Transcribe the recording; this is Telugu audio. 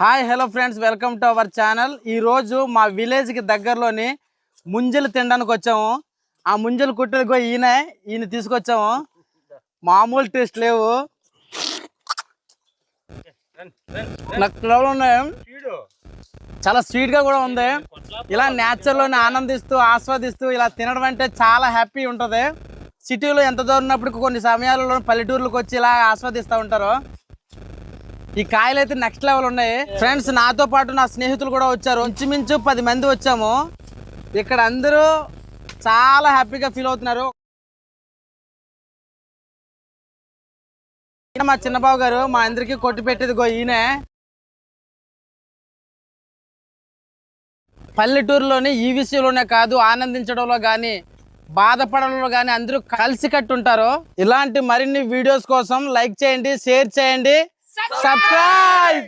Hi hello friends welcome to our channel. ఈ రోజు మా విలేజ్కి దగ్గరలోని ముంజలు తినడానికి వచ్చాము. ఆ ముంజలు కుట్టలకు ఈయన ఈయన తీసుకొచ్చాము. మామూలు టేస్ట్ లేవు. నాకు ఉన్నాయి. చాలా స్వీట్గా కూడా ఉంది. ఇలా నేచర్ ఆనందిస్తూ ఆస్వాదిస్తూ ఇలా తినడం అంటే చాలా హ్యాపీ ఉంటుంది. సిటీలో ఎంత దూరం ఉన్నప్పటికీ కొన్ని సమయాలలో పల్లెటూర్లకు వచ్చి ఇలా ఆస్వాదిస్తూ ఉంటారు. ఈ కాయలు అయితే నెక్స్ట్ లెవెల్ ఉన్నాయి. ఫ్రెండ్స్ నాతో పాటు నా స్నేహితులు కూడా వచ్చారు. ఇంచుమించు పది మంది వచ్చాము. ఇక్కడ అందరూ చాలా హ్యాపీగా ఫీల్ అవుతున్నారు. ఈయన మా చిన్నబాబు గారు మా అందరికి కొట్టి పెట్టేది గో ఈయనే. పల్లెటూరులోని ఈ విషయంలోనే కాదు ఆనందించడంలో కానీ బాధపడడంలో కానీ అందరూ కలిసి కట్టుంటారు ఇలాంటి మరిన్ని వీడియోస్ కోసం లైక్ చేయండి షేర్ చేయండి. subscribe.